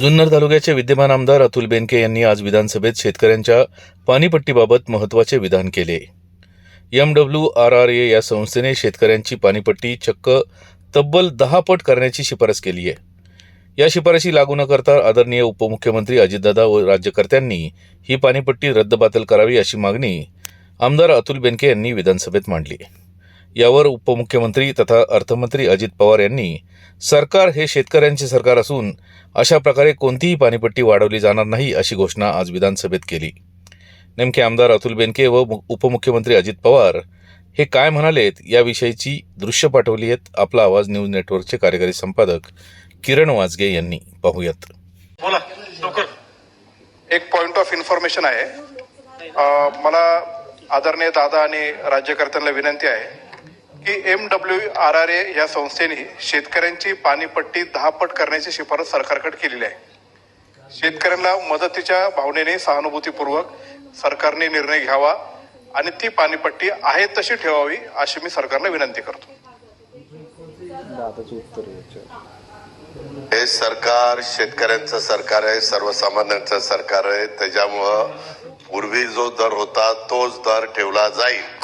जुन्नर तालुक्याचे विद्यमान आमदार अतुल बेनके यांनी आज विधानसभेत शेतकऱ्यांच्या पाणीपट्टीबाबत महत्त्वाचे विधान केले. M W R R A या संस्थेने शेतकऱ्यांची पाणीपट्टी चक्क तब्बल दहा पट करण्याची शिफारस केली आहे. या शिफारशी लागू न करता आदरणीय उपमुख्यमंत्री अजितदादा व राज्यकर्त्यांनी ही पाणीपट्टी रद्दबातल करावी अशी मागणी आमदार अतुल बेनके यांनी विधानसभेत मांडली यावर उपमुख्यमंत्री तथा अर्थमंत्री अजित पवार यांनी सरकार हे शेतकऱ्यांचे सरकार असून अशा प्रकारे कोणतीही पाणीपट्टी वाढवली जाणार नाही अशी घोषणा आज विधानसभेत केली. नेमके आमदार अतुल बेनके व उपमुख्यमंत्री अजित पवार हे काय म्हणालेत याविषयीची दृश्य पाठवली आहेत आपला आवाज न्यूज नेटवर्कचे कार्यकारी संपादक किरण वाजगे यांनी. पाहूयात. बोला लवकर. एक पॉइंट ऑफ इन्फॉर्मेशन आहे. मला आदरणीय दादा आणि राज्यकर्त्यांना विनंती आहे. की M W R R A या संस्थेने शेतकऱ्यांची पाणीपट्टी दहा पट करण्याची शिफारस सरकारकडे केलेली आहे. शेतकऱ्यांना मदतीच्या भावनेने सहानुभूतीपूर्वक सरकारने निर्णय घ्यावा आणि ती पाणीपट्टी आहे तशी ठेवावी अशी मी सरकारला विनंती करतो. हे सरकार शेतकऱ्यांचं सरकार आहे सर्वसामान्यांचं सरकार आहे. त्याच्यामुळं पूर्वी जो दर होता तोच दर ठेवला जाईल.